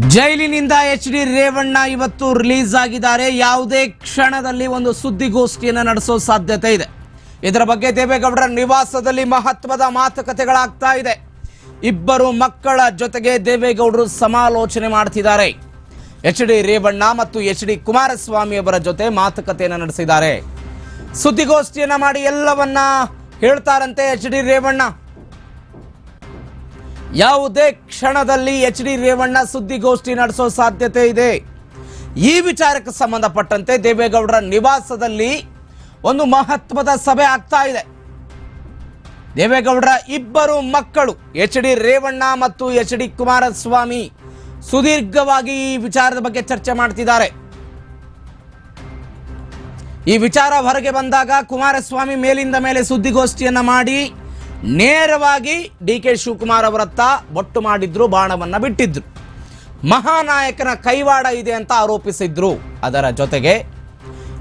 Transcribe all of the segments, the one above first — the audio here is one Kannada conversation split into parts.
ಜೈಲಿನಿಂದ ಎಚ್ ಡಿ ರೇವಣ್ಣ ಇವತ್ತು ರಿಲೀಸ್ ಆಗಿದ್ದಾರೆ ಯಾವುದೇ ಕ್ಷಣದಲ್ಲಿ ಒಂದು ಸುದ್ದಿಗೋಷ್ಠಿಯನ್ನು ನಡೆಸೋ ಸಾಧ್ಯತೆ ಇದೆ. ಇದರ ಬಗ್ಗೆ ದೇವೇಗೌಡರ ನಿವಾಸದಲ್ಲಿ ಮಹತ್ವದ ಮಾತುಕತೆಗಳಾಗ್ತಾ ಇದೆ. ಇಬ್ಬರು ಮಕ್ಕಳ ಜೊತೆಗೆ ದೇವೇಗೌಡರು ಸಮಾಲೋಚನೆ ಮಾಡ್ತಿದ್ದಾರೆ. ಎಚ್ ಡಿ ರೇವಣ್ಣ ಮತ್ತು ಎಚ್ ಡಿ ಕುಮಾರಸ್ವಾಮಿ ಅವರ ಜೊತೆ ಮಾತುಕತೆಯನ್ನು ನಡೆಸಿದ್ದಾರೆ. ಸುದ್ದಿಗೋಷ್ಠಿಯನ್ನು ಮಾಡಿ ಎಲ್ಲವನ್ನ ಹೇಳ್ತಾರಂತೆ ಎಚ್ ಡಿ ರೇವಣ್ಣ. ಯಾವುದೇ ಕ್ಷಣದಲ್ಲಿ ಎಚ್ ಡಿ ರೇವಣ್ಣ ಸುದ್ದಿಗೋಷ್ಠಿ ನಡೆಸೋ ಸಾಧ್ಯತೆ ಇದೆ. ಈ ವಿಚಾರಕ್ಕೆ ಸಂಬಂಧಪಟ್ಟಂತೆ ದೇವೇಗೌಡರ ನಿವಾಸದಲ್ಲಿ ಒಂದು ಮಹತ್ವದ ಸಭೆ ಆಗ್ತಾ ಇದೆ. ದೇವೇಗೌಡರ ಇಬ್ಬರು ಮಕ್ಕಳು, ಎಚ್ ಡಿ ರೇವಣ್ಣ ಮತ್ತು ಎಚ್ ಡಿ ಕುಮಾರಸ್ವಾಮಿ, ಸುದೀರ್ಘವಾಗಿ ಈ ವಿಚಾರದ ಬಗ್ಗೆ ಚರ್ಚೆ ಮಾಡ್ತಿದ್ದಾರೆ. ಈ ವಿಚಾರ ಹೊರಗೆ ಬಂದಾಗ ಕುಮಾರಸ್ವಾಮಿ ಮೇಲಿಂದ ಮೇಲೆ ಸುದ್ದಿಗೋಷ್ಠಿಯನ್ನ ಮಾಡಿ ನೇರವಾಗಿ ಡಿ ಕೆ ಶಿವಕುಮಾರ್ ಅವರತ್ತ ಬೊಟ್ಟು ಮಾಡಿದ್ರು, ಬಾಣವನ್ನು ಬಿಟ್ಟಿದ್ರು. ಮಹಾನಾಯಕನ ಕೈವಾಡ ಇದೆ ಅಂತ ಆರೋಪಿಸಿದ್ರು. ಅದರ ಜೊತೆಗೆ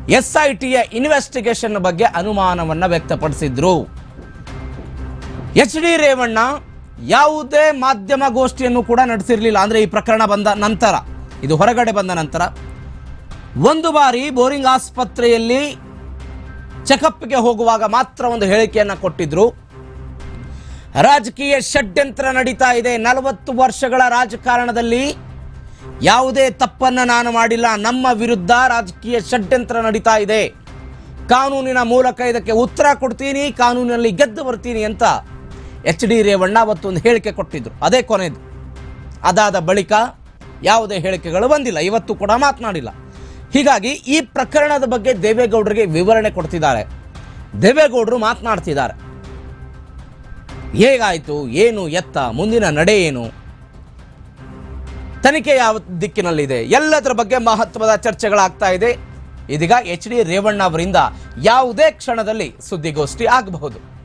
ಎಸ್ ಐ ಟಿಯ ಇನ್ವೆಸ್ಟಿಗೇಷನ್ ಬಗ್ಗೆ ಅನುಮಾನವನ್ನು ವ್ಯಕ್ತಪಡಿಸಿದ್ರು. ಎಚ್ ಡಿ ರೇವಣ್ಣ ಯಾವುದೇ ಮಾಧ್ಯಮ ಗೋಷ್ಠಿಯನ್ನು ಕೂಡ ನಡೆಸಿರಲಿಲ್ಲ. ಅಂದ್ರೆ ಈ ಪ್ರಕರಣ ಬಂದ ನಂತರ, ಇದು ಹೊರಗಡೆ ಬಂದ ನಂತರ. ಒಂದು ಬಾರಿ ಬೋರಿಂಗ್ ಆಸ್ಪತ್ರೆಯಲ್ಲಿ ಚೆಕಪ್ಗೆ ಹೋಗುವಾಗ ಮಾತ್ರ ಒಂದು ಹೇಳಿಕೆಯನ್ನು ಕೊಟ್ಟಿದ್ರು. ರಾಜಕೀಯ ಷಡ್ಯಂತ್ರ ನಡೀತಾ ಇದೆ. ನಲವತ್ತು ವರ್ಷಗಳ ರಾಜಕಾರಣದಲ್ಲಿ ಯಾವುದೇ ತಪ್ಪನ್ನು ನಾನು ಮಾಡಿಲ್ಲ. ನಮ್ಮ ವಿರುದ್ಧ ರಾಜಕೀಯ ಷಡ್ಯಂತ್ರ ನಡೀತಾ ಇದೆ. ಕಾನೂನಿನ ಮೂಲಕ ಇದಕ್ಕೆ ಉತ್ತರ ಕೊಡ್ತೀನಿ, ಕಾನೂನಿನಲ್ಲಿ ಗೆದ್ದು ಬರ್ತೀನಿ ಅಂತ ಎಚ್ ಡಿ ರೇವಣ್ಣ ಅವತ್ತೊಂದು ಹೇಳಿಕೆ ಕೊಟ್ಟಿದ್ದರು ಅದೇ ಕೊನೆಯದು ಅದಾದ ಬಳಿಕ ಯಾವುದೇ ಹೇಳಿಕೆಗಳು ಬಂದಿಲ್ಲ. ಇವತ್ತು ಕೂಡ ಮಾತನಾಡಿಲ್ಲ. ಹೀಗಾಗಿ ಈ ಪ್ರಕರಣದ ಬಗ್ಗೆ ದೇವೇಗೌಡರಿಗೆ ವಿವರಣೆ ಕೊಡ್ತಿದ್ದಾರೆ. ದೇವೇಗೌಡರು ಮಾತನಾಡ್ತಿದ್ದಾರೆ. ಹೇಗಾಯಿತು? ಏನು ಎತ್ತ? ಮುಂದಿನ ನಡೆ ಏನು? ತನಿಖೆ ಯಾವ ದಿಕ್ಕಿನಲ್ಲಿದೆ? ಎಲ್ಲದರ ಬಗ್ಗೆ ಮಹತ್ವದ ಚರ್ಚೆಗಳಾಗ್ತಾ ಇದೆ. ಇದೀಗ ಎಚ್ ಡಿ ರೇವಣ್ಣ ಅವರಿಂದ ಯಾವುದೇ ಕ್ಷಣದಲ್ಲಿ ಸುದ್ದಿಗೋಷ್ಠಿ ಆಗಬಹುದು.